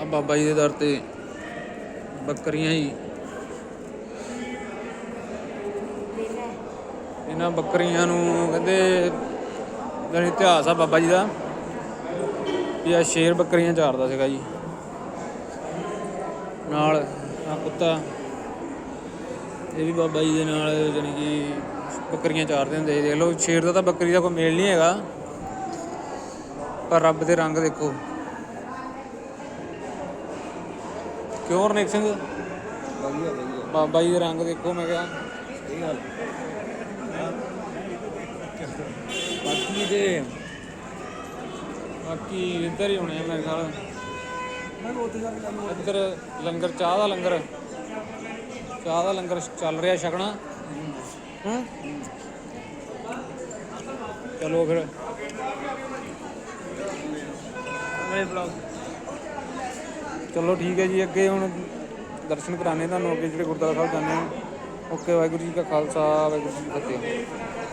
ਆ ਬਾਬਾ ਜੀ ਦੇ ਦਰ ਤੇ ਬੱਕਰੀਆਂ ਹੀ ਇਹਨਾਂ ਬੱਕਰੀਆਂ ਨੂੰ ਕਹਿੰਦੇ ਜਾਣੀ ਇਤਿਹਾਸ ਆ ਬਾਬਾ ਜੀ ਦਾ, ਵੀ ਆ ਸ਼ੇਰ ਬੱਕਰੀਆਂ ਚਾਰਦਾ ਸੀਗਾ ਜੀ। ਨਾਲ ਆ ਕੁੱਤਾ, ਇਹ ਵੀ ਬਾਬਾ ਜੀ ਦੇ ਨਾਲ ਜਾਣੀ ਕਿ ਬੱਕਰੀਆਂ ਚਾਰਦੇ ਹੁੰਦੇ ਸੀ। ਦੇਖ ਲਓ, ਸ਼ੇਰ ਦਾ ਤਾਂ ਬੱਕਰੀ ਦਾ ਕੋਈ ਮੇਲ ਨਹੀਂ ਹੈਗਾ। ਪਰ ਰੱਬ ਦੇ ਰੰਗ ਦੇਖੋ। ਕਿਉਂ ਰਨੇਕ ਸਿੰਘ? ਵਧੀਆ ਵਧੀਆ। ਬਾਬਾ ਜੀ ਦੇ ਰੰਗ ਦੇਖੋ ਮੈਂ ਕਿਹਾ। ਗੱਲ। ਬਾਕੀ ਤੇ ਬਾਕੀ ਇੱਧਰ ਹੀ ਹੋਣੇ ਆ ਮੇਰੇ ਖਿਆਲ। ਮੈਂ ਉੱਥੇ ਜਾ ਕੇ ਗੱਲ ਇੱਧਰ ਲੰਗਰ ਚਾਹ ਦਾ ਲੰਗਰ। ਚਾਹ ਦਾ ਲੰਗਰ ਚੱਲ ਰਿਹਾ ਛਕਣਾ। ਹਾਂ? ਚਲੋ ਫਿਰ। ਮੇਰੇ ਬਲੌਗ ਚਲੋ ਠੀਕ ਹੈ ਜੀ, ਅੱਗੇ ਹੁਣ ਦਰਸ਼ਨ ਕਰਾਣੇ ਤੁਹਾਨੂੰ, ਅੱਗੇ ਜਿਹੜੇ ਗੁਰਦੁਆਰਾ ਸਾਹਿਬ ਜਾਂਦੇ ਹਾਂ ਓਕੇ, ਵਾਹਿਗੁਰੂ ਜੀ ਕਾ ਖਾਲਸਾ, ਵਾਹਿਗੁਰੂ ਜੀ ਕੀ ਫਤਿਹ।